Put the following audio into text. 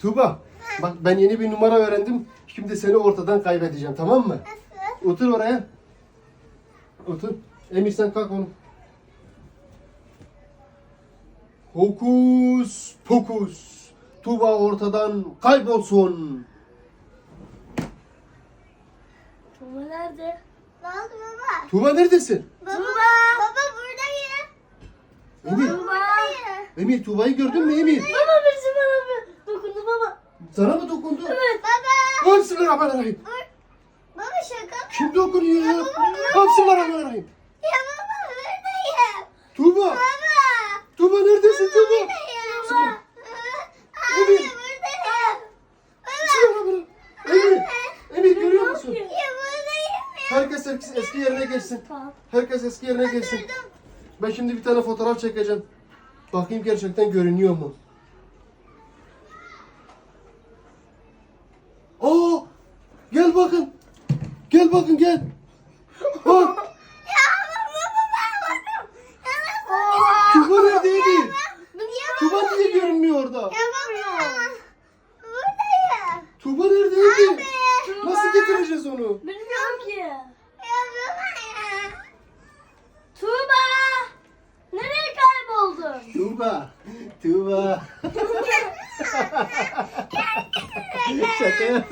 Tuğba bak ben yeni bir numara öğrendim. Şimdi seni ortadan kaybedeceğim tamam mı? Otur oraya. Otur. Emir sen kalk oğlum. Hokus pokus. Tuğba ortadan kaybolsun. Tuğba nerede? Ne oldu baba? Tuğba neredesin? Baba. Baba buradayım. Emir. Buradayım. Emir Tuğba'yı gördün mü Emir? Baba birisi bana bir dokundu baba. Sana mı dokundu? Evet. Baba. Bismillahirrahmanirrahim. Baba şaka mı? Kim dokunuyor ya? Bismillahirrahmanirrahim. Ya baba buradayım. Tuğba. Baba. Tuğba neredesin Tuğba? Buradayım. Bismillah. Abi Emir. buradayım. Baba. Bismillahirrahmanirrahim. Emir. Emir görüyor musun? Ya buradayım ya. Herkes eski, eski yerine geçsin. Herkes eski yerine geçsin. Ben şimdi bir tane fotoğraf çekeceğim. Bakayım gerçekten görünüyor mu? Aa! Gel bakın. Gel bakın gel. Bak. Tuba neredeydi? Tuba niye görünmüyor orada? Ya baba. Buradayım. Tuba neredeydi? Abi. Nasıl getireceğiz onu? Bilmiyorum ki. Ya baba ya. Tuğba! Nereye kayboldun? Tuba. Tuba. Şaka.